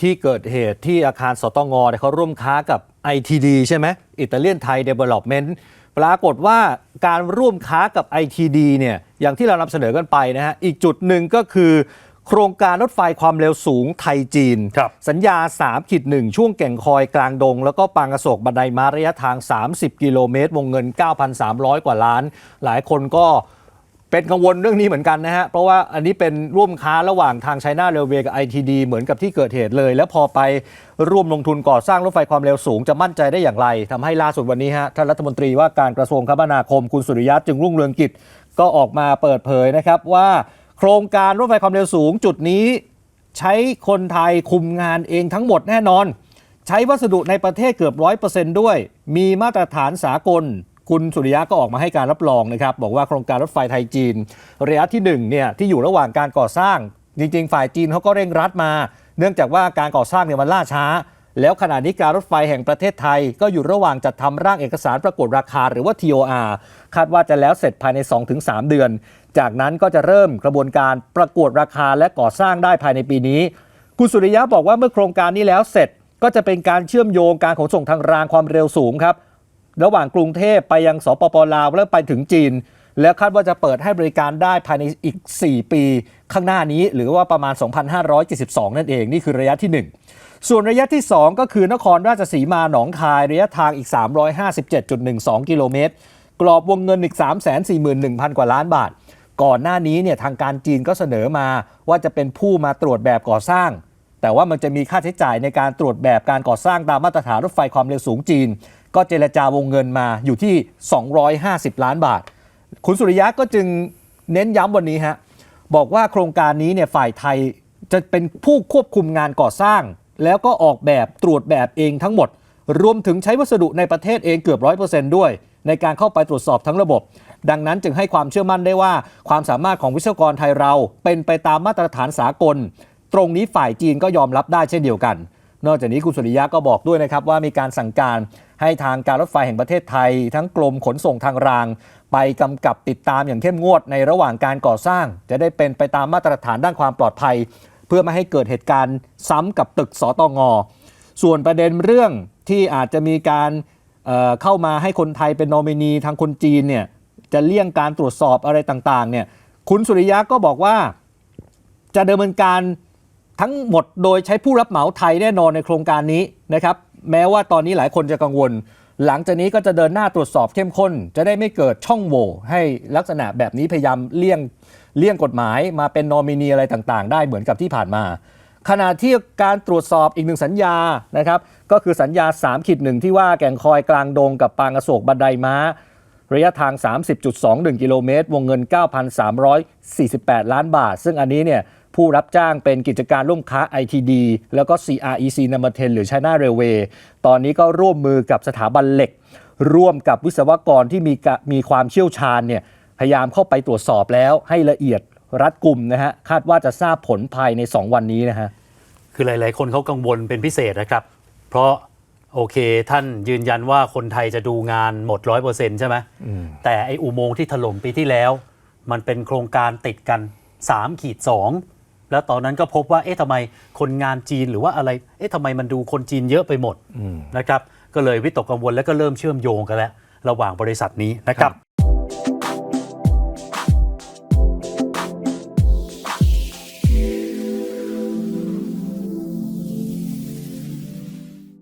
ที่เกิดเหตุที่อาคารสตงเนี่ยเขาร่วมค้ากับ ITD ใช่ไหมอิตาเลียนไทยเดเวล็อปเมนต์ปรากฏว่าการร่วมค้ากับ ITD เนี่ยอย่างที่เรานำเสนอกันไปนะฮะอีกจุดหนึ่งก็คือ โครงการรถไฟความเร็วสูงไทยจีน ครับ สัญญา3ขีด1ช่วงแก่งคอยกลางดง แล้วก็ปางกระโศกบันไดมาระยะทาง 30 กิโลเมตร วงเงิน 9,300 กว่าล้าน หลายคนก็ เป็นกังวลเรื่องนี้เหมือนกันนะฮะ เพราะว่าอันนี้เป็นร่วมค้าระหว่างทางไชน่าเรลเวย์กับ ITD เหมือนกับที่เกิดเหตุเลย แล้วพอไปร่วมลงทุนก่อสร้างรถไฟความเร็วสูงจะมั่นใจได้อย่างไรทำให้ล่าสุดวันนี้ฮะท่านรัฐมนตรีว่าการกระทรวงคมนาคมคุณสุริยะจึงรุ่งเรืองกิจก็ออกมาเปิดเผยนะครับว่าโครงการรถไฟความเร็วสูงจุดนี้ ใช้คนไทยคุมงานเองทั้งหมดแน่นอน ใช้วัสดุในประเทศเกือบร้อยเปอร์เซนต์ด้วย มีมาตรฐานสากล คุณสุริยะก็ออกมาให้การรับรองนะครับ บอกว่าโครงการรถไฟไทยจีน ระยะที่1เนี่ยที่อยู่ระหว่างการก่อสร้าง จริง ๆ ฝ่ายจีนเขาก็เร่งรัดมา เนื่องจากว่าการก่อสร้างเนี่ยมันล่าช้า แล้วขณะนี้การรถไฟแห่งประเทศไทย ก็อยู่ระหว่างจัดทำร่างเอกสารปรากฏราคา หรือว่า TOR คาดว่าจะแล้วเสร็จภายใน 2-3 เดือน จากนั้นก็จะเริ่มกระบวนการประกวดราคาและก่อสร้างได้ภายในปีนี้ คุณสุริยะบอกว่าเมื่อโครงการนี้แล้วเสร็จก็จะเป็นการเชื่อมโยงการขนส่งทางรางความเร็วสูงครับ ระหว่างกรุงเทพไปยังสปปลาวแล้วไปถึงจีน แล้วคาดว่าจะเปิดให้บริการได้ภายในอีก 4 ปีข้างหน้านี้ หรือว่าประมาณ 2,572 นั่นเองนี่คือระยะที่ 1 ส่วนระยะที่ 2 ก็คือนครราชสีมาหนองคายระยะทางอีก 357.12 กิโลเมตรกรอบวงเงินอีก 341,000 กว่าล้านบาท ก่อนหน้านี้เนี่ยทางการจีนก็เสนอมาว่าจะเป็นผู้มาตรวจแบบก่อสร้าง แต่ว่ามันจะมีค่าใช้จ่ายในการตรวจแบบการก่อสร้างตามมาตรฐานรถไฟความเร็วสูงจีน ก็เจรจาวงเงินมาอยู่ที่ 250 ล้านบาท คุณสุริยะก็จึงเน้นย้ำวันนี้ฮะบอกว่าโครงการนี้เนี่ยฝ่ายไทยจะเป็นผู้ควบคุมงานก่อสร้าง แล้วก็ออกแบบตรวจแบบเองทั้งหมด รวมถึงใช้วัสดุในประเทศเองเกือบร้อยเปอร์เซนต์ด้วย ในการเข้าไปตรวจสอบทั้งระบบ ดังนั้นจึงให้ความเชื่อมั่นได้ว่า ความสามารถของวิศวกรไทยเราเป็นไปตามมาตรฐานสากล ตรงนี้ฝ่ายจีนก็ยอมรับได้เช่นเดียวกัน นอกจากนี้คุณสุริยะก็บอกด้วยนะครับว่ามีการสั่งการให้ทางการรถไฟแห่งประเทศไทย ทั้งกรมขนส่งทางราง ไปกำกับติดตามอย่างเข้มงวดในระหว่างการก่อสร้าง จะได้เป็นไปตามมาตรฐานด้านความปลอดภัย เพื่อไม่ให้เกิดเหตุการณ์ซ้ำกับตึกสตงส่วนประเด็นเรื่องที่อาจจะมีการเเข้ามาให้คนไทยเป็นนอมินีทางคนจีนเนี่ยจะเลี่ยงการตรวจสอบอะไรต่างๆเนี่ยคุณสุริยะก็บอกว่าจะดำเนินการ ทั้งหมดโดยใช้ผู้รับเหมาไทยแน่นอนในโครงการนี้นะครับแม้ว่าตอนนี้หลายคนจะกังวล หลังจากนี้ก็จะเดินหน้าตรวจสอบเข้มข้น จะได้ไม่เกิดช่องโหว่ให้ลักษณะแบบนี้พยายามเลี่ยงเลี่ยงกฎหมายมาเป็นนอมินีอะไรต่างๆ ได้เหมือนกับที่ผ่านมา ขณะที่การตรวจสอบอีกหนึ่งสัญญานะครับก็คือสัญญา3ขีดหนึ่งที่ว่าแก่งคอยกลางดงกับปางอโศกบันไดม้า ระยะทาง 30.21 กิโลเมตร วงเงิน 9,348 ล้านบาท ซึ่งอันนี้เนี่ย ผู้รับจ้างเป็นกิจการร่วมค้า ITD แล้วก็ CREC n u m b e r 10หรือ China Railway ตอนนี้ก็ร่วมมือกับสถาบันเหล็ก ร่วมกับวิศวกรที่มีกะมีความเชี่ยวชาญเนี่ยพยายามเข้าไปตรวจสอบแล้วให้ละเอียดรัดกุมนะฮะคาดว่าจะทราบผลภายใน 2 วันนี้นะฮะคือหลาย ๆ คนเขากังวลเป็นพิเศษนะครับ เพราะโอเค ท่านยืนยันว่าคนไทยจะดูงานหมดร้อยเปอร์เซ็นต์ใช่ไหมแต่ไออุโมงค์ที่ถล่มปีที่แล้ว มันเป็นโครงการติดกัน3ขีด2 แล้วตอนนั้นก็พบว่าเอ๊ะทำไมคนงานจีนหรือว่าอะไรเอ๊ะทำไมมันดูคนจีนเยอะไปหมดนะครับก็เลยวิตกกังวลแล้วก็เริ่มเชื่อมโยงกันแล้ว ระหว่างบริษัทนี้นะครับ